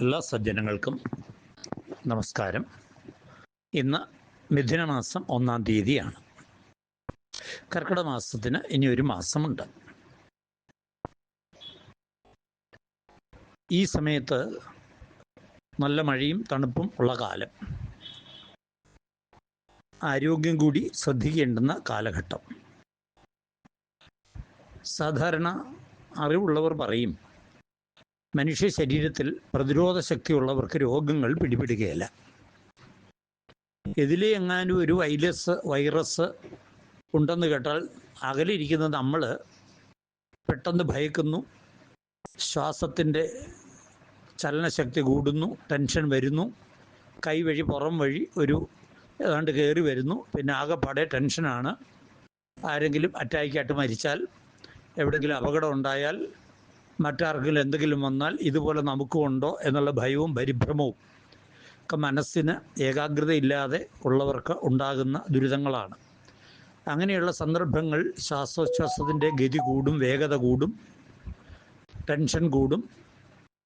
എല്ലാ സജ്ജനങ്ങൾക്കും നമസ്കാരം. ഇന്ന് മിഥുനമാസം ഒന്നാം തീയതിയാണ്. കർക്കിടക മാസത്തിന് ഇനി ഒരു മാസമുണ്ട്. ഈ സമയത്ത് നല്ല മഴയും തണുപ്പും ഉള്ള കാലം. ആരോഗ്യം കൂടി ശ്രദ്ധിക്കേണ്ടുന്ന കാലഘട്ടം. സാധാരണ അറിവുള്ളവർ പറയും മനുഷ്യ ശരീരത്തിൽ പ്രതിരോധ ശക്തിയുള്ളവർക്ക് രോഗങ്ങൾ പിടിപെടുകയില്ല. ഇതിലെ എങ്ങാനും ഒരു വൈറസ് വൈറസ് ഉണ്ടെന്ന് കേട്ടാൽ അകലിരിക്കുന്ന നമ്മൾ പെട്ടെന്ന് ഭയക്കുന്നു ശ്വാസത്തിന്റെ ചലനശക്തി കൂടുന്നു ടെൻഷൻ വരുന്നു കൈ വഴി പുറം വഴി ഒരു ഏതാണ്ട് കയറി വരുന്നു. പിന്നെ ആകെപ്പാടെ ടെൻഷനാണ്. ആരെങ്കിലും അറ്റാക്കായിട്ട് മരിച്ചാൽ എവിടെയെങ്കിലും അപകടം ഉണ്ടായാൽ മറ്റാർക്കെങ്കിലും എന്തെങ്കിലും വന്നാൽ ഇതുപോലെ നമുക്കും ഉണ്ടോ എന്നുള്ള ഭയവും പരിഭ്രമവും ഒക്കെ മനസ്സിന് ഏകാഗ്രതയില്ലാതെ ഉള്ളവർക്ക് ഉണ്ടാകുന്ന ദുരിതങ്ങളാണ്. അങ്ങനെയുള്ള സന്ദർഭങ്ങൾ ശ്വാസോച്ഛ്വാസത്തിന്റെ ഗതി കൂടും വേഗത കൂടും ടെൻഷൻ കൂടും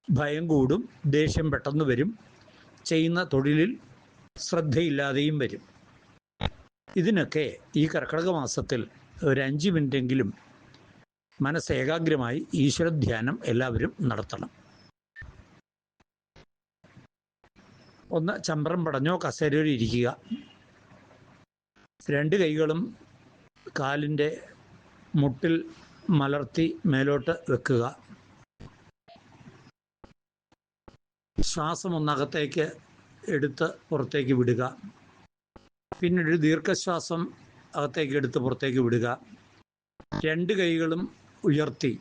ഭയം കൂടും ദേഷ്യം പെട്ടെന്ന് വരും ചെയ്യുന്ന തൊഴിലിൽ ശ്രദ്ധയില്ലാതെയും വരും. ഇതിനൊക്കെ ഈ കർക്കിടക മാസത്തിൽ ഒരു അഞ്ച് മിനിറ്റെങ്കിലും മനസ്സ് ഏകാഗ്രമായി ഈശ്വരധ്യാനം എല്ലാവരും നടത്തണം. ഒന്ന് ചമ്പ്രം പടഞ്ഞോ കസേരയിൽ ഇരിക്കുക. രണ്ട് കൈകളും കാലിന്റെ മുട്ടിൽ മലർത്തി മേലോട്ട് വെക്കുക. ശ്വാസം ഒന്നകത്തേക്ക് എടുത്ത് പുറത്തേക്ക് വിടുക. പിന്നീട് ദീർഘശ്വാസം അകത്തേക്ക് എടുത്ത് പുറത്തേക്ക് വിടുക. രണ്ട് കൈകളും ഉയർത്തി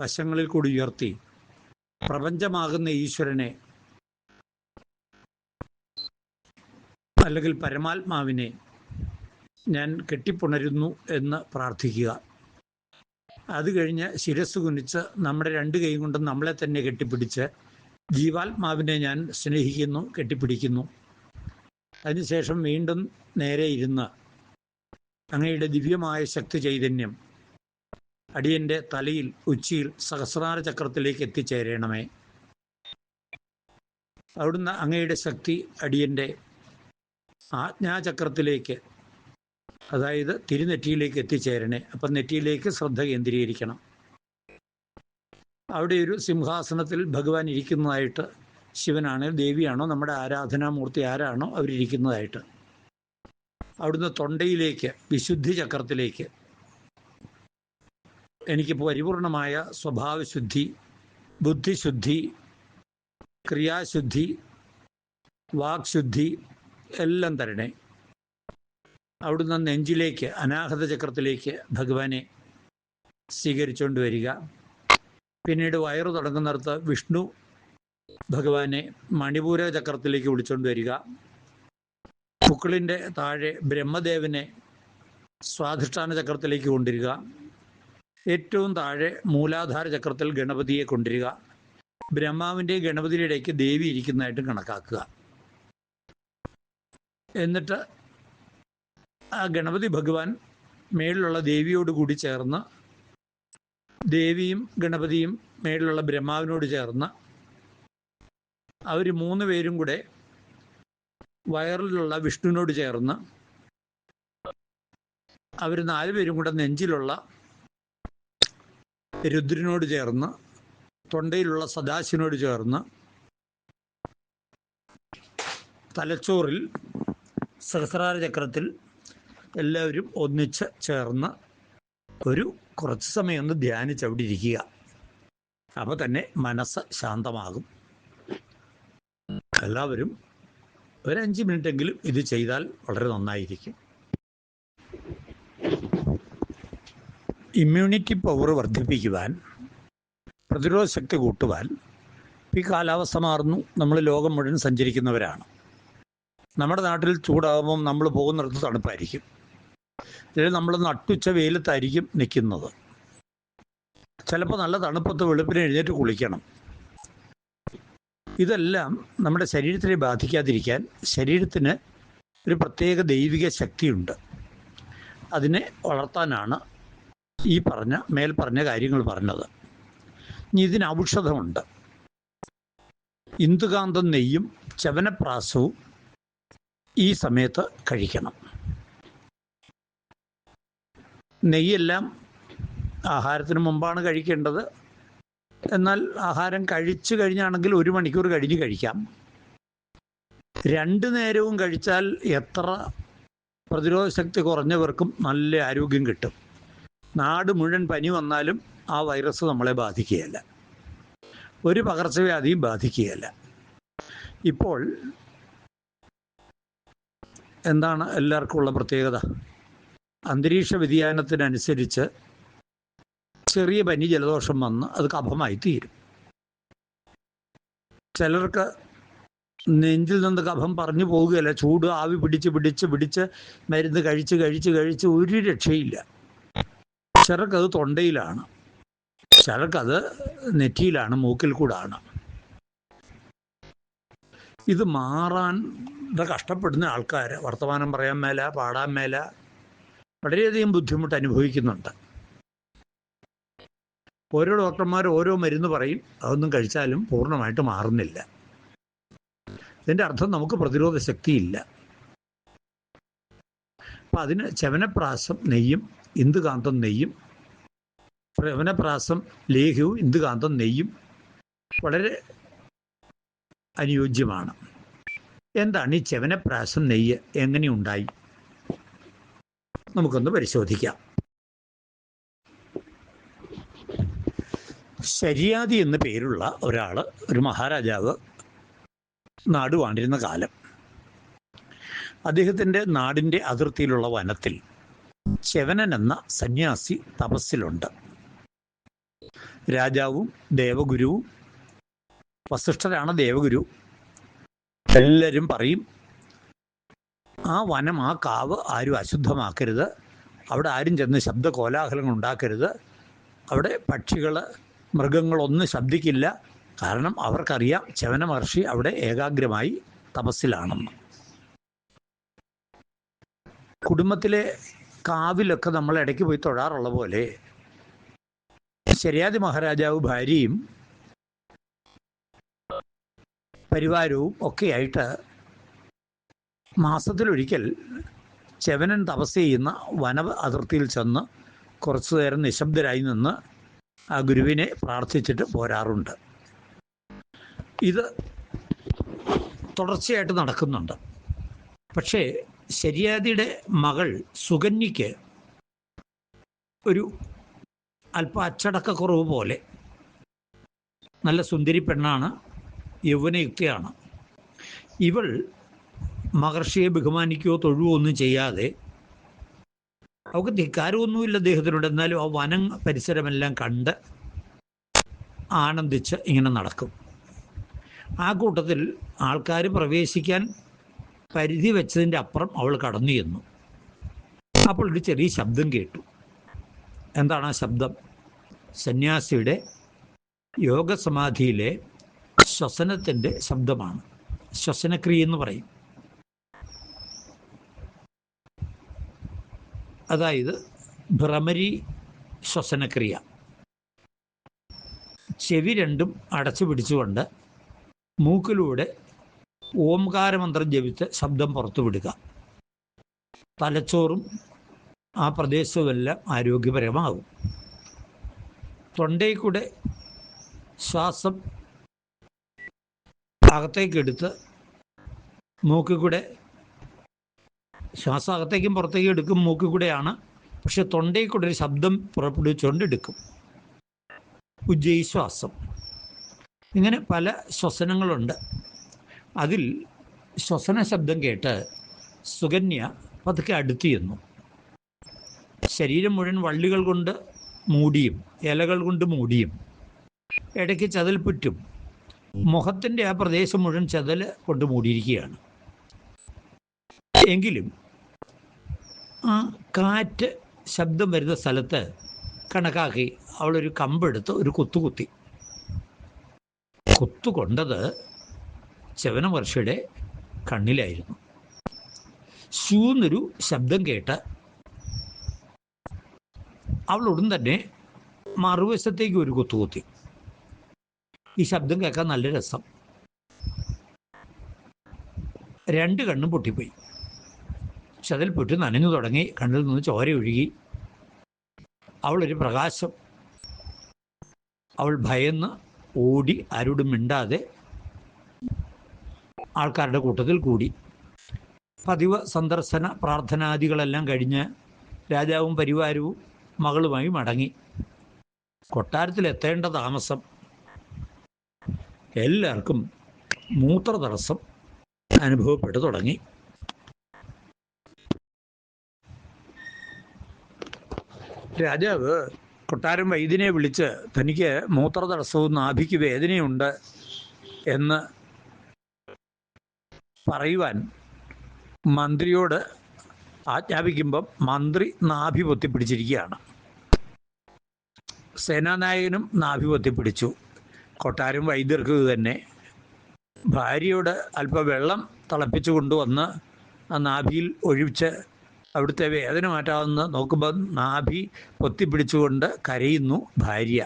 വശങ്ങളിൽ കൂടി ഉയർത്തി പ്രപഞ്ചമാകുന്ന ഈശ്വരനെ അല്ലെങ്കിൽ പരമാത്മാവിനെ ഞാൻ കെട്ടിപ്പുണരുന്നു എന്ന് പ്രാർത്ഥിക്കുക. അത് കഴിഞ്ഞ് ശിരസ് കുനിച്ച് നമ്മുടെ രണ്ട് കൈ കൊണ്ട് നമ്മളെ തന്നെ കെട്ടിപ്പിടിച്ച് ജീവാത്മാവിനെ ഞാൻ സ്നേഹിക്കുന്നു കെട്ടിപ്പിടിക്കുന്നു. അതിനുശേഷം വീണ്ടും നേരെ ഇരുന്ന് അങ്ങയുടെ ദിവ്യമായ ശക്തി ചൈതന്യം അടിയന്റെ തലയിൽ ഉച്ചിയിൽ സഹസ്രാര ചക്രത്തിലേക്ക് എത്തിച്ചേരണമേ. അവിടുന്ന് അങ്ങയുടെ ശക്തി അടിയന്റെ ആജ്ഞാചക്രത്തിലേക്ക് അതായത് തിരുനെറ്റിയിലേക്ക് എത്തിച്ചേരണേ. അപ്പം നെറ്റിയിലേക്ക് ശ്രദ്ധ കേന്ദ്രീകരിക്കണം. അവിടെ ഒരു സിംഹാസനത്തിൽ ഭഗവാൻ ഇരിക്കുന്നതായിട്ട് ശിവനാണോ ദേവിയാണോ നമ്മുടെ ആരാധനാമൂർത്തി ആരാണോ അവരിയ്ക്കുന്നതായിട്ട് അവിടുന്ന് തൊണ്ടയിലേക്ക് വിശുദ്ധി ചക്രത്തിലേക്ക് എനിക്ക് പരിപൂർണമായ സ്വഭാവശുദ്ധി ബുദ്ധിശുദ്ധി ക്രിയാശുദ്ധി വാക്ശുദ്ധി എല്ലാം തരണേ. അവിടുന്ന് നെഞ്ചിലേക്ക് അനാഹത ചക്രത്തിലേക്ക് ഭഗവാനെ സ്വീകരിച്ചുകൊണ്ട് വരിക. പിന്നീട് വയറു തുടങ്ങുന്നിടത്ത് വിഷ്ണു ഭഗവാനെ മണിപൂര ചക്രത്തിലേക്ക് വിളിച്ചുകൊണ്ട് വരിക. പുക്കിളിന്റെ താഴെ ബ്രഹ്മദേവനെ സ്വാധിഷ്ഠാന ചക്രത്തിലേക്ക് കൊണ്ടുവരിക. ഏറ്റവും താഴെ മൂലാധാര ചക്രത്തിൽ ഗണപതിയെ കൊണ്ടിരിക ബ്രഹ്മാവിന്റെ ഗണപതിയുടെ ഇടയ്ക്ക് ദേവി ഇരിക്കുന്നതായിട്ട് കണക്കാക്കുക. എന്നിട്ട് ആ ഗണപതി ഭഗവാൻ മേളിലുള്ള ദേവിയോട് കൂടി ചേർന്ന് ദേവിയും ഗണപതിയും മേളിലുള്ള ബ്രഹ്മാവിനോട് ചേർന്ന് അവർ മൂന്ന് പേരും കൂടെ വയറിലുള്ള വിഷ്ണുവിനോട് ചേർന്ന് അവർ നാലുപേരും കൂടെ നെഞ്ചിലുള്ള രുദ്രനോട് ചേർന്ന് തൊണ്ടയിലുള്ള സദാശിനോട് ചേർന്ന് തലച്ചോറിൽ സഹസ്രാര ചക്രത്തിൽ എല്ലാവരും ഒന്നിച്ച് ചേർന്ന് ഒരു കുറച്ച് സമയം ഒന്ന് ധ്യാനിച്ച് അവിടെ ഇരിക്കുക. അപ്പോൾ തന്നെ മനസ്സ് ശാന്തമാകും. എല്ലാവരും ഒരു അഞ്ച് മിനിറ്റെങ്കിലും ഇത് ചെയ്താൽ വളരെ നന്നായിരിക്കും. ഇമ്മ്യൂണിറ്റി പവർ വർദ്ധിപ്പിക്കുവാൻ പ്രതിരോധ ശക്തി കൂട്ടുവാൻ ഈ കാലാവസ്ഥ മാറുന്നു. നമ്മൾ ലോകം മുഴുവൻ സഞ്ചരിക്കുന്നവരാണ്. നമ്മുടെ നാട്ടിൽ ചൂടാകുമ്പം നമ്മൾ പോകുന്നിടത്ത് തണുപ്പായിരിക്കും. അല്ലെങ്കിൽ നമ്മൾ നട്ടുച്ച വെയിലത്തായിരിക്കും നിൽക്കുന്നത്. ചിലപ്പോൾ നല്ല തണുപ്പത്ത് വെളുപ്പിന് എഴുന്നേറ്റ് കുളിക്കണം. ഇതെല്ലാം നമ്മുടെ ശരീരത്തിനെ ബാധിക്കാതിരിക്കാൻ ശരീരത്തിന് ഒരു പ്രത്യേക ദൈവിക ശക്തിയുണ്ട്. അതിനെ വളർത്താനാണ് ഈ പറഞ്ഞ മേൽ പറഞ്ഞ കാര്യങ്ങൾ പറഞ്ഞത്. ഇനി ഇതിന് ഔഷധമുണ്ട്. ഇന്ദുകാന്തം നെയ്യും ചവനപ്രാസവും ഈ സമയത്ത് കഴിക്കണം. നെയ്യെല്ലാം ആഹാരത്തിന് മുമ്പാണ് കഴിക്കേണ്ടത്. എന്നാൽ ആഹാരം കഴിച്ചു കഴിഞ്ഞാണെങ്കിൽ ഒരു മണിക്കൂർ കഴിഞ്ഞ് കഴിക്കാം. രണ്ട് നേരവും കഴിച്ചാൽ എത്ര പ്രതിരോധ ശക്തി കുറഞ്ഞവർക്കും നല്ല ആരോഗ്യം കിട്ടും. നാട് മുഴുവൻ പനി വന്നാലും ആ വൈറസ് നമ്മളെ ബാധിക്കുകയല്ല. ഒരു പകർച്ചവ്യാധിയും ബാധിക്കുകയല്ല. ഇപ്പോൾ എന്താണ് എല്ലാവർക്കും ഉള്ള പ്രത്യേകത? അന്തരീക്ഷ വ്യതിയാനത്തിനനുസരിച്ച് ചെറിയ പനി ജലദോഷം വന്ന് അത് കഫമായി തീരും. ചിലർക്ക് നെഞ്ചിൽ നിന്ന് കഫം പറഞ്ഞു പോവുകയല്ല. ചൂട് ആവി പിടിച്ച് പിടിച്ച് പിടിച്ച് മരുന്ന് കഴിച്ച് കഴിച്ച് കഴിച്ച് ഒരു രക്ഷയില്ല. ചിലർക്കത് തൊണ്ടയിലാണ്. ചിലർക്കത് നെറ്റിയിലാണ് മൂക്കിൽ കൂടാണ്. ഇത് മാറാൻ കഷ്ടപ്പെടുന്ന ആൾക്കാർ വർത്തമാനം പറയാൻ മേല പാടാൻ മേല വളരെയധികം ബുദ്ധിമുട്ട് അനുഭവിക്കുന്നുണ്ട്. ഓരോ ഡോക്ടർമാർ ഓരോ മരുന്ന് പറയും അതൊന്നും കഴിച്ചാലും പൂർണമായിട്ട് മാറുന്നില്ല. ഇതിന്റെ അർത്ഥം നമുക്ക് പ്രതിരോധ ശക്തിയില്ല. അപ്പം അതിന് ചവനപ്രാസം നെയ്യും ഇന്ദുകാന്തം നെയ്യും. ചവനപ്രാസം ലേഹ്യവും ഇന്ദുകാന്തം നെയ്യും വളരെ അനുയോജ്യമാണ്. എന്താണ് ഈ ചവനപ്രാസം നെയ്യ്? എങ്ങനെയുണ്ടായി നമുക്കൊന്ന് പരിശോധിക്കാം. ശരിയാതി എന്ന പേരുള്ള ഒരാൾ ഒരു മഹാരാജാവ് നാട് വാണ്ടിരുന്ന കാലം. അദ്ദേഹത്തിന്റെ നാടിന്റെ അതിർത്തിയിലുള്ള വനത്തിൽ ചെവനൻ എന്ന സന്യാസി തപസ്സിലുണ്ട്. രാജാവും ദേവഗുരുവും വസിഷ്ഠരാണ് ദേവഗുരു. എല്ലാവരും പറയും ആ വനം ആ കാവ് ആരും അശുദ്ധമാക്കരുത്. അവിടെ ആരും ചെന്ന് ശബ്ദ കോലാഹലങ്ങൾ ഉണ്ടാക്കരുത്. അവിടെ പക്ഷികൾ മൃഗങ്ങളൊന്നും ശബ്ദിക്കില്ല. കാരണം അവർക്കറിയാം ചവന മഹർഷി അവിടെ ഏകാഗ്രമായി തപസ്സിലാണെന്ന്. കുടുംബത്തിലെ കാവിലൊക്കെ നമ്മൾ ഇടയ്ക്ക് പോയി തൊഴാറുള്ള പോലെ ശരിയാതി മഹാരാജാവ് ഭാര്യയും പരിവാരവും ഒക്കെയായിട്ട് മാസത്തിലൊരിക്കൽ ചെവനൻ തപസ് ചെയ്യുന്ന വന അതിർത്തിയിൽ ചെന്ന് കുറച്ചു നേരം നിശബ്ദരായി നിന്ന് ആ ഗുരുവിനെ പ്രാർത്ഥിച്ചിട്ട് പോരാറുണ്ട്. ഇത് തുടർച്ചയായിട്ട് നടക്കുന്നുണ്ട്. പക്ഷേ ശരിയാതിയുടെ മകൾ സുകന്യയ്ക്ക് ഒരു അല്പ അച്ചടക്കക്കുറവ് പോലെ നല്ല സുന്ദരി പെണ്ണാണ് യൗവനയുക്തയാണ്. ഇവൾ മഹർഷിയെ ബഹുമാനിക്കുകയോ തൊഴുകയോ ഒന്നും ചെയ്യാതെ അവൾക്ക് ധിക്കാരമൊന്നുമില്ല അദ്ദേഹത്തിനോട്. എന്നാലും ആ വനം പരിസരമെല്ലാം കണ്ട് ആനന്ദിച്ച് ഇങ്ങനെ നടക്കും. ആ കൂട്ടത്തിൽ ആൾക്കാർ പ്രവേശിക്കാൻ പരിധി വെച്ചതിന്റെ അപ്പുറം അവൾ കടന്നു ചെന്നു. അപ്പോൾ ഒരു ചെറിയ ശബ്ദം കേട്ടു. എന്താണ് ആ ശബ്ദം? സന്യാസിയുടെ യോഗസമാധിയിലെ ശ്വസനത്തിന്റെ ശബ്ദമാണ്. ശ്വസനക്രിയ എന്ന് പറയും. അതായത് ഭ്രമരി ശ്വസനക്രിയ. ചെവി രണ്ടും അടച്ചു പിടിച്ചുകൊണ്ട് മൂക്കിലൂടെ ഓംകാരമന്ത്രം ജപിച്ച് ശബ്ദം പുറത്തു വിടുക തലച്ചോറും ആ പ്രദേശവുമെല്ലാം ആരോഗ്യപരമാകും. തൊണ്ടയിൽ കൂടെ ശ്വാസം അകത്തേക്കെടുത്ത് മൂക്കിൽ കൂടെ ശ്വാസം അകത്തേക്കും പുറത്തേക്കും എടുക്കും മൂക്കിൽ കൂടെയാണ് പക്ഷെ തൊണ്ടയിൽ കൂടെ ഒരു ശബ്ദം പുറപ്പെടുവിച്ചുകൊണ്ട് എടുക്കും ഉജ്ജയി ശ്വാസം ഇങ്ങനെ പല ശ്വസനങ്ങളുണ്ട്. അതിൽ ശ്വസന ശബ്ദം കേട്ട് സുകന്യ പതുക്കെ അടുത്തു ചെന്നു ശരീരം മുഴുവൻ വള്ളികൾ കൊണ്ട് മൂടിയും ഇലകൾ കൊണ്ട് മൂടിയും ഇടയ്ക്ക് ചതൽപ്പുറ്റും മുഖത്തിന്റെ ആ പ്രദേശം മുഴുവൻ ചതൽ കൊണ്ട് മൂടിയിരിക്കുകയാണ്. എങ്കിലും ആ കാറ്റ് ശബ്ദം വരുന്ന സ്ഥലത്ത് കണക്കാക്കി അവളൊരു കമ്പെടുത്ത് ഒരു കുത്തു കുത്തി കുത്തു കൊണ്ടത് ചവനവർഷയുടെ കണ്ണിലായിരുന്നു. ശൂന്നൊരു ശബ്ദം കേട്ട് അവൾ ഉടൻ തന്നെ മറുവശത്തേക്ക് ഒരു കുത്തുകുത്തി ഈ ശബ്ദം കേൾക്കാൻ നല്ല രസം. രണ്ട് കണ്ണും പൊട്ടിപ്പോയി. പക്ഷെ അതിൽ പൊട്ടി നനഞ്ഞു തുടങ്ങി കണ്ണിൽ നിന്ന് ചോര ഒഴുകി. അവളൊരു പ്രകാശം. അവൾ ഭയന്ന് ഓടി ആരോടും മിണ്ടാതെ ആൾക്കാരുടെ കൂട്ടത്തിൽ കൂടി. പതിവ് സന്ദർശന പ്രാർത്ഥനാദികളെല്ലാം കഴിഞ്ഞ് രാജാവും പരിവാരവും മകളുമായി മടങ്ങി. കൊട്ടാരത്തിൽ എത്തേണ്ട താമസം. എല്ലാവർക്കും മൂത്ര തടസ്സം അനുഭവപ്പെട്ടു തുടങ്ങി. രാജാവ് കൊട്ടാരം വൈദ്യനെ വിളിച്ച് തനിക്ക് മൂത്ര തടസ്സവും നാഭിക്ക് വേദനയുണ്ട് എന്ന് പറയുവാൻ മന്ത്രിയോട് ആജ്ഞാപിക്കുമ്പം മന്ത്രി നാഭി പൊത്തിപ്പിടിച്ചിരിക്കുകയാണ് സേനാനായകനും നാഭി പൊത്തിപ്പിടിച്ചു കൊട്ടാരം വൈദ്യർക്ക് തന്നെ. ഭാര്യയോട് അല്പം വെള്ളം തിളപ്പിച്ചു കൊണ്ടുവന്ന് ആ നാഭിയിൽ ഒഴിച്ച് അവിടുത്തെ വേദന മാറ്റാമെന്ന് നോക്കുമ്പോൾ നാഭി പൊത്തിപ്പിടിച്ചുകൊണ്ട് കരയുന്നു ഭാര്യ.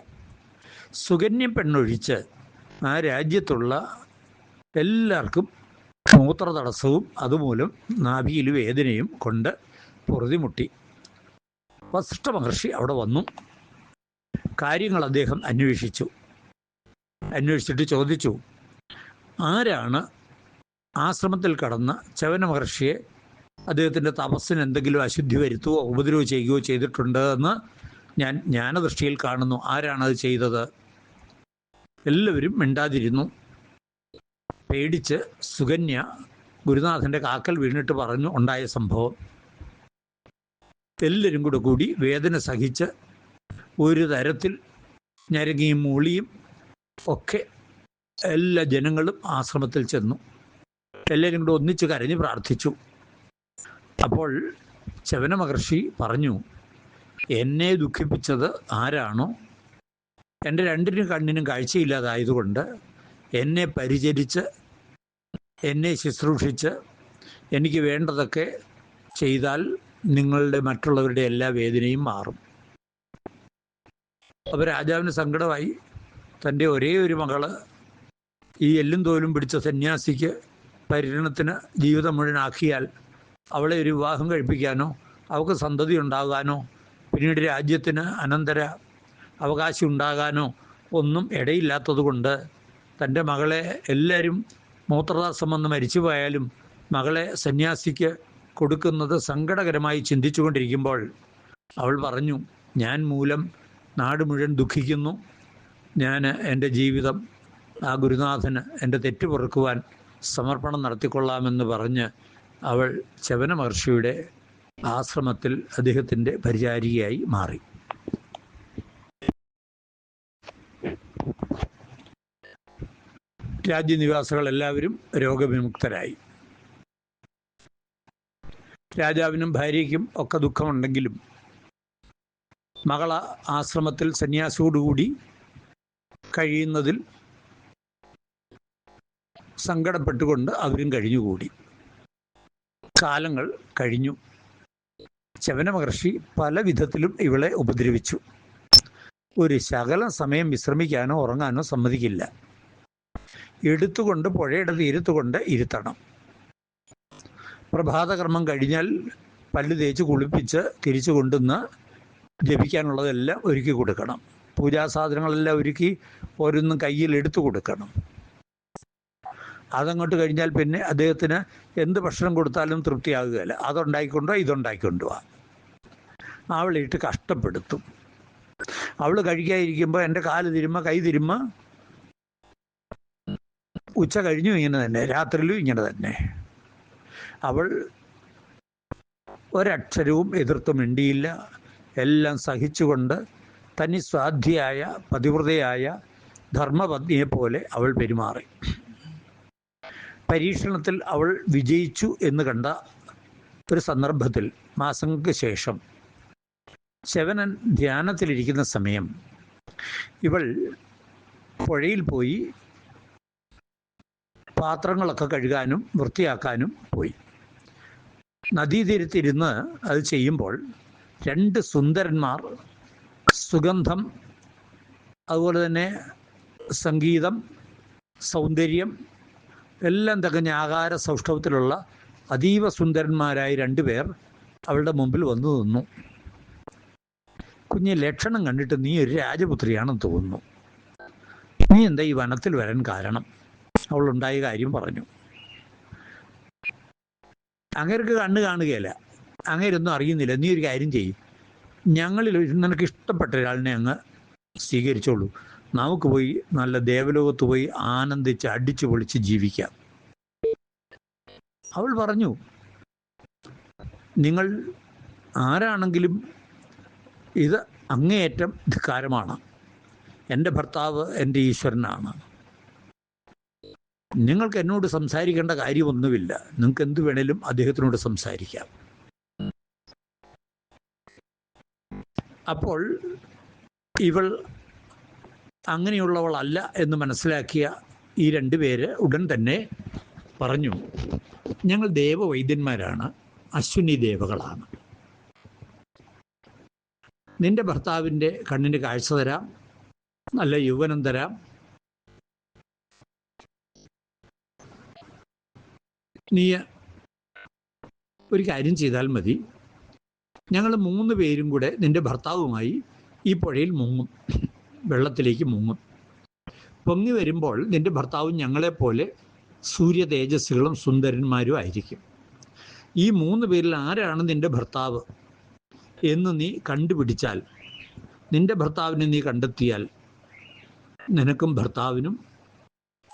സുകന്യ പെണ്ണൊഴിച്ച് ആ രാജ്യത്തുള്ള എല്ലാവർക്കും മൂത്ര തടസ്സവും അതുമൂലം നാഭിയിൽ വേദനയും കൊണ്ട് പൊറുതിമുട്ടി. വസിഷ്ഠ മഹർഷി അവിടെ വന്നു. കാര്യങ്ങൾ അദ്ദേഹം അന്വേഷിച്ചു. അന്വേഷിച്ചിട്ട് ചോദിച്ചു ആരാണ് ആശ്രമത്തിൽ കടന്ന് ചവന മഹർഷിയെ? അദ്ദേഹത്തിന്റെ തപസ്സിന് എന്തെങ്കിലും അശുദ്ധി വരുത്തുകയോ ഉപദ്രവം ചെയ്യുകയോ ചെയ്തിട്ടുണ്ട് എന്ന് ഞാൻ ജ്ഞാനദൃഷ്ടിയിൽ കാണുന്നു. ആരാണത് ചെയ്തത്? എല്ലാവരും മിണ്ടാതിരുന്നു. പേടിച്ച് സുകന്യ ഗുരുനാഥന്റെ കാക്കൽ വീണിട്ട് പറഞ്ഞു ഉണ്ടായ സംഭവം. എല്ലാവരും കൂടെ കൂടി വേദന സഹിച്ച് ഒരു തരത്തിൽ ഞരങ്ങിയും മൂളിയും ഒക്കെ എല്ലാ ജനങ്ങളും ആശ്രമത്തിൽ ചെന്നു. എല്ലാവരും കൂടെ ഒന്നിച്ച് കരഞ്ഞ് പ്രാർത്ഥിച്ചു. അപ്പോൾ ചവന മഹർഷി പറഞ്ഞു എന്നെ ദുഃഖിപ്പിച്ചത് ആരാണോ? എന്റെ രണ്ടിനും കണ്ണിനും കാഴ്ചയില്ലാതായതുകൊണ്ട് എന്നെ പരിചരിച്ച് എന്നെ ശുശ്രൂഷിച്ച് എനിക്ക് വേണ്ടതൊക്കെ ചെയ്താൽ നിങ്ങളുടെ മറ്റുള്ളവരുടെ എല്ലാ വേദനയും മാറും. അപ്പോൾ രാജാവിന് സങ്കടമായി. തന്റെ ഒരേ ഒരു മകൾ ഈ എല്ലും തോലും പിടിച്ച സന്യാസിക്ക് പരിണത്തിന് ജീവിതം മുഴുവനാക്കിയാൽ അവളെ ഒരു വിവാഹം കഴിപ്പിക്കാനോ അവൾക്ക് സന്തതി ഉണ്ടാകാനോ പിന്നീട് രാജ്യത്തിന് അനന്തര അവകാശം ഉണ്ടാകാനോ ഒന്നും ഇടയില്ലാത്തത് കൊണ്ട് തന്റെ മകളെ എല്ലാവരും മൂത്രദാസം വന്ന് മരിച്ചു പോയാലും മകളെ സന്യാസിക്ക് കൊടുക്കുന്നത് സങ്കടകരമായി ചിന്തിച്ചുകൊണ്ടിരിക്കുമ്പോൾ അവൾ പറഞ്ഞു ഞാൻ മൂലം നാട് മുഴുവൻ ദുഃഖിക്കുന്നു. ഞാൻ എന്റെ ജീവിതം ആ ഗുരുനാഥന് എന്റെ തെറ്റ് പൊറുക്കുവാൻ സമർപ്പണം നടത്തിക്കൊള്ളാമെന്ന് പറഞ്ഞ് അവൾ ചവന മഹർഷിയുടെ ആശ്രമത്തിൽ അദ്ദേഹത്തിന്റെ പരിചാരികയായി മാറി. രാജ്യനിവാസികൾ എല്ലാവരും രോഗവിമുക്തരായി. രാജാവിനും ഭാര്യയ്ക്കും ഒക്കെ ദുഃഖമുണ്ടെങ്കിലും മകള ആശ്രമത്തിൽ സന്യാസിയോടുകൂടി കഴിയുന്നതിൽ സങ്കടപ്പെട്ടുകൊണ്ട് അവരും കഴിഞ്ഞുകൂടി. കാലങ്ങൾ കഴിഞ്ഞു. ചവന മഹർഷി പല വിധത്തിലും ഇവളെ ഉപദ്രവിച്ചു. ഒരു ശകലം സമയം വിശ്രമിക്കാനോ ഉറങ്ങാനോ സമ്മതിക്കില്ല. എടുത്തുകൊണ്ട് പുഴയുടെ തീരത്തുകൊണ്ട് ഇരുത്തണം. പ്രഭാതകർമ്മം കഴിഞ്ഞാൽ പല്ല് തേച്ച് കുളിപ്പിച്ച് തിരിച്ചു കൊണ്ടുവന്ന് ജപിക്കാനുള്ളതെല്ലാം ഒരുക്കി കൊടുക്കണം. പൂജാസാധനങ്ങളെല്ലാം ഒരുക്കി ഓരോന്നും കയ്യിൽ എടുത്തു കൊടുക്കണം. അതങ്ങോട്ട് കഴിഞ്ഞാൽ പിന്നെ അദ്ദേഹത്തിന് എന്ത് ഭക്ഷണം കൊടുത്താലും തൃപ്തിയാകുകയില്ല. അതുണ്ടായിക്കൊണ്ടോ ഇതുണ്ടായിക്കൊണ്ടോ? അവളിട്ട് കഷ്ടപ്പെടുത്തും. അവൾ കഴിക്കാതിരിക്കുമ്പോൾ എന്റെ കാൽ തിരുമ്മ കൈ തിരുമ്മ ഉച്ച കഴിഞ്ഞു ഇങ്ങനെ തന്നെ രാത്രിയിലും ഇങ്ങനെ തന്നെ. അവൾ ഒരക്ഷരവും എതിർത്ത് മിണ്ടിയില്ല. എല്ലാം സഹിച്ചുകൊണ്ട് തനി സ്വാധ്യായ പതിവ്രതയായ ധർമ്മപത്നിയെ പോലെ അവൾ പെരുമാറി. പരീക്ഷണത്തിൽ അവൾ വിജയിച്ചു എന്ന് കണ്ട ഒരു സന്ദർഭത്തിൽ മാസങ്ങൾക്ക് ശേഷം ശവനൻ ധ്യാനത്തിലിരിക്കുന്ന സമയം ഇവൾ പുഴയിൽ പോയി പാത്രങ്ങളൊക്കെ കഴുകാനും വൃത്തിയാക്കാനും പോയി. നദീതീരത്തിരുന്ന് അത് ചെയ്യുമ്പോൾ രണ്ട് സുന്ദരന്മാർ സുഗന്ധം അതുപോലെ തന്നെ സംഗീതം സൗന്ദര്യം എല്ലാം തികഞ്ഞ ആകാര സൗഷ്ഠവത്തിലുള്ള അതീവ സുന്ദരന്മാരായ രണ്ടുപേർ അവളുടെ മുമ്പിൽ വന്നു നിന്നു. കുഞ്ഞ് ലക്ഷണം കണ്ടിട്ട് നീ ഒരു രാജപുത്രിയാണെന്ന് തോന്നുന്നു. നീ എന്താ ഈ വനത്തിൽ വരാൻ കാരണം? അവളുണ്ടായ കാര്യം പറഞ്ഞു. അങ്ങേർക്ക് കണ്ണ് കാണുകയില്ല. അങ്ങേരൊന്നും അറിയുന്നില്ല. നീ ഒരു കാര്യം ചെയ്യും. ഞങ്ങളിൽ നിനക്ക് ഇഷ്ടപ്പെട്ട ഒരാളിനെ അങ്ങ് സ്വീകരിച്ചോളൂ. നമുക്ക് പോയി നല്ല ദേവലോകത്ത് പോയി ആനന്ദിച്ച് അടിച്ചു പൊളിച്ച് ജീവിക്കാം. അവൾ പറഞ്ഞു നിങ്ങൾ ആരാണെങ്കിലും ഇത് അങ്ങേയറ്റം ധിക്കാരമാണ്. എന്റെ ഭർത്താവ് എന്റെ ഈശ്വരനാണ്. നിങ്ങൾക്ക് എന്നോട് സംസാരിക്കേണ്ട കാര്യമൊന്നുമില്ല. നിങ്ങൾക്ക് എന്ത് വേണേലും അദ്ദേഹത്തിനോട് സംസാരിക്കാം. അപ്പോൾ ഇവൾ അങ്ങനെയുള്ളവളല്ല എന്ന് മനസ്സിലാക്കിയ ഈ രണ്ട് പേര് ഉടൻ തന്നെ പറഞ്ഞു ഞങ്ങൾ ദേവവൈദ്യന്മാരാണ് അശ്വിനി ദേവകളാണ്. നിന്റെ ഭർത്താവിന്റെ കണ്ണിന് കാഴ്ച തരാം നല്ല യൗവനം തരാം നീ ഒരു കാര്യം ചെയ്താൽ മതി. ഞങ്ങൾ മൂന്ന് പേരും കൂടെ നിന്റെ ഭർത്താവുമായി ഈ പുഴയിൽ മുങ്ങും. വെള്ളത്തിലേക്ക് മുങ്ങും. പൊങ്ങി വരുമ്പോൾ നിന്റെ ഭർത്താവും ഞങ്ങളെപ്പോലെ സൂര്യ തേജസ്സുകളും സുന്ദരന്മാരും ആയിരിക്കും. ഈ മൂന്ന് പേരിൽ ആരാണ് നിന്റെ ഭർത്താവ് എന്ന് നീ കണ്ടുപിടിച്ചാൽ നിന്റെ ഭർത്താവിനെ നീ കണ്ടെത്തിയാൽ നിനക്കും ഭർത്താവിനും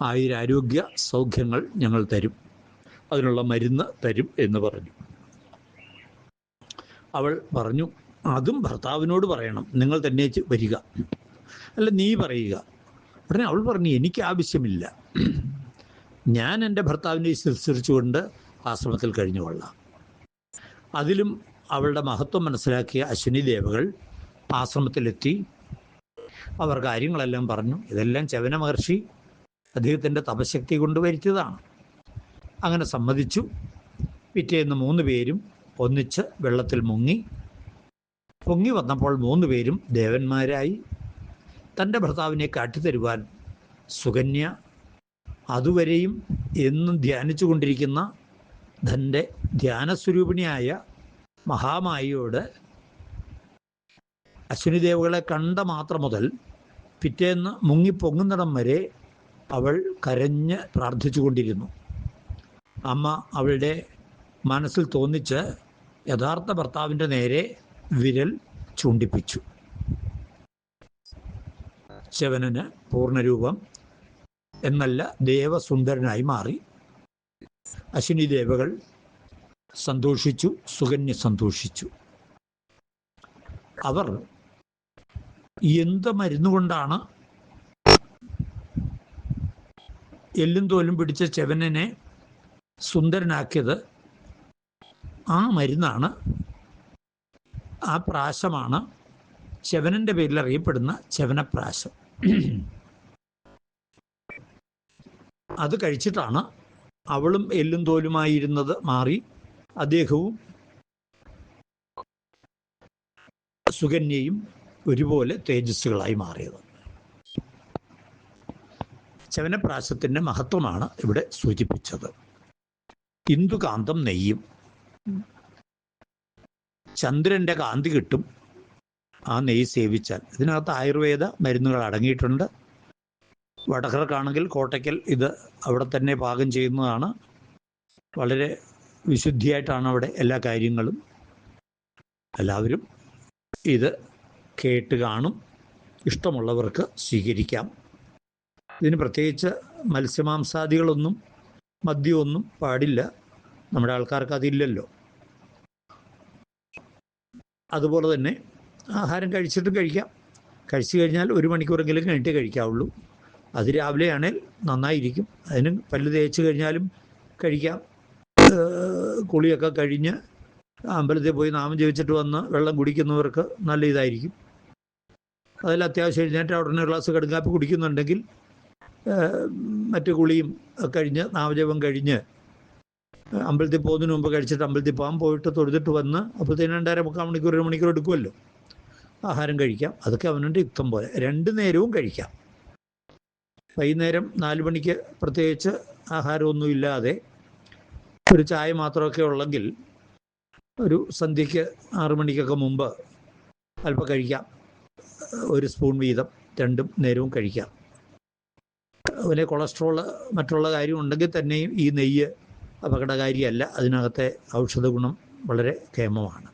ആയുരാരോഗ്യ സൗഖ്യങ്ങൾ ഞങ്ങൾ തരും. അതിനുള്ള മരുന്ന് തരും എന്ന് പറഞ്ഞു. അവൾ പറഞ്ഞു അതും ഭർത്താവിനോട് പറയണം. നിങ്ങൾ തന്നെ വരിക. അല്ല നീ പറയുക. ഉടനെ അവൾ പറഞ്ഞു എനിക്ക് ആവശ്യമില്ല. ഞാൻ എന്റെ ഭർത്താവിനെ ശുശ്രൂഷിച്ചുകൊണ്ട് ആശ്രമത്തിൽ കഴിഞ്ഞു കൊള്ളാം അതിലും അവളുടെ മഹത്വം മനസ്സിലാക്കിയ അശ്വിനി ദേവകൾ ആശ്രമത്തിലെത്തി. അവർ കാര്യങ്ങളെല്ലാം പറഞ്ഞു. ഇതെല്ലാം ചവന മഹർഷി അദ്ദേഹത്തിന്റെ തപശക്തി കൊണ്ട് വരുത്തിയതാണ്. അങ്ങനെ സമ്മതിച്ചു. പിറ്റേന്ന് മൂന്ന് പേരും ഒന്നിച്ച് വെള്ളത്തിൽ മുങ്ങി. പൊങ്ങി വന്നപ്പോൾ മൂന്ന് പേരും ദേവന്മാരായി. തന്റെ ഭർത്താവിനെ കാട്ടിത്തരുവാൻ സുകന്യ അതുവരെയും എന്നും ധ്യാനിച്ചു കൊണ്ടിരിക്കുന്ന തന്റെ ധ്യാനസ്വരൂപിണിയായ മഹാമായിയോട് അശ്വിനി ദേവുകളെ കണ്ട മാത്രം മുതൽ പിറ്റേന്ന് മുങ്ങിപ്പൊങ്ങുന്നിടം വരെ അവൾ കരഞ്ഞ് പ്രാർത്ഥിച്ചുകൊണ്ടിരുന്നു. അമ്മ അവളുടെ മനസ്സിൽ തോന്നിച്ച് യഥാർത്ഥ ഭർത്താവിന്റെ നേരെ വിരൽ ചൂണ്ടിപ്പിച്ചു. ശവനന് പൂർണരൂപം എന്നല്ല ദേവസുന്ദരനായി മാറി. അശ്വിനി ദേവകൾ സന്തോഷിച്ചു സുകന്യ സന്തോഷിച്ചു. അവർ എന്ത് മരുന്നുകൊണ്ടാണ് എല്ലും തോലും പിടിച്ച ചെവനനെ സുന്ദരനാക്കിയത് ആ മരുന്നാണ്. ആ പ്രാശമാണ്. ചെവനന്റെ പേരിൽ അറിയപ്പെടുന്ന ചെവനപ്രാശം. അത് കഴിച്ചിട്ടാണ് അവളും എല്ലും തോലുമായിരുന്നത് മാറി അദ്ദേഹവും സുകന്യയും ഒരുപോലെ തേജസ്സുകളായി മാറിയത്. ചവനപ്രാശത്തിന്റെ മഹത്വമാണ് ഇവിടെ സൂചിപ്പിച്ചത്. ഇന്ദുകാന്തം നെയ്യും. ചന്ദ്രന്റെ കാന്തി കിട്ടും. ആ നെയ്യ് സേവിച്ചാൽ. ഇതിനകത്ത് ആയുർവേദ മരുന്നുകൾ അടങ്ങിയിട്ടുണ്ട്. വടകർക്കാണെങ്കിൽ കോട്ടയ്ക്കൽ ഇത് അവിടെ തന്നെ പാകം ചെയ്യുന്നതാണ്. വളരെ വിശുദ്ധിയായിട്ടാണ് അവിടെ എല്ലാ കാര്യങ്ങളും. എല്ലാവരും ഇത് കേട്ട് കാണും. ഇഷ്ടമുള്ളവർക്ക് സ്വീകരിക്കാം. ഇതിന് പ്രത്യേകിച്ച് മത്സ്യമാംസാദികളൊന്നും മദ്യമൊന്നും പാടില്ല. നമ്മുടെ ആൾക്കാർക്ക് അതില്ലല്ലോ. അതുപോലെ തന്നെ ആഹാരം കഴിച്ചിട്ടും കഴിക്കാം. കഴിച്ചു കഴിഞ്ഞാൽ ഒരു മണിക്കൂറെങ്കിലും കഴിഞ്ഞിട്ടേ കഴിക്കാവുള്ളൂ. അത് രാവിലെയാണെങ്കിൽ നന്നായിരിക്കും. അതിന് പല്ല് തേച്ച് കഴിഞ്ഞാലും കഴിക്കാം. കുളിയൊക്കെ കഴിഞ്ഞ് അമ്പലത്തിൽ പോയി നാമം ജപിച്ചിട്ട് വന്ന് വെള്ളം കുടിക്കുന്നവർക്ക് നല്ല ഇതായിരിക്കും. അതിൽ അത്യാവശ്യം എഴുന്നേറ്റ് ഉടനെ ഒരു ഗ്ലാസ് കടുങ്കാപ്പി കുടിക്കുന്നുണ്ടെങ്കിൽ മറ്റു കുളിയും കഴിഞ്ഞ് നാമജപം കഴിഞ്ഞ് അമ്പലത്തിൽ പോകുന്നതിന് മുമ്പ് കഴിച്ചിട്ട് അമ്പലത്തിൽ പോകാൻ പോയിട്ട് തൊഴുതിട്ട് വന്ന് അപ്പോഴത്തേനും രണ്ടര മുക്കാൽ മണിക്കൂർ ഒരു മണിക്കൂർ എടുക്കുമല്ലോ. ആഹാരം കഴിക്കാം. അതൊക്കെ അവനുണ്ട് യുക്തം പോലെ. രണ്ട് നേരവും കഴിക്കാം. വൈകുന്നേരം നാല് മണിക്ക് പ്രത്യേകിച്ച് ആഹാരമൊന്നുമില്ലാതെ ഒരു ചായ മാത്രമൊക്കെ ഉള്ളെങ്കിൽ ഒരു സന്ധ്യയ്ക്ക് ആറു മണിക്കൊക്കെ മുമ്പ് അല്പം കഴിക്കാം. ഒരു സ്പൂൺ വീതം രണ്ടും നേരവും കഴിക്കാം. അതുപോലെ കൊളസ്ട്രോൾ മറ്റുള്ള കാര്യം ഉണ്ടെങ്കിൽ തന്നെയും ഈ നെയ്യ് അപകടകാരിയല്ല. അതിനകത്തെ ഔഷധ ഗുണം വളരെ കേമമാണ്.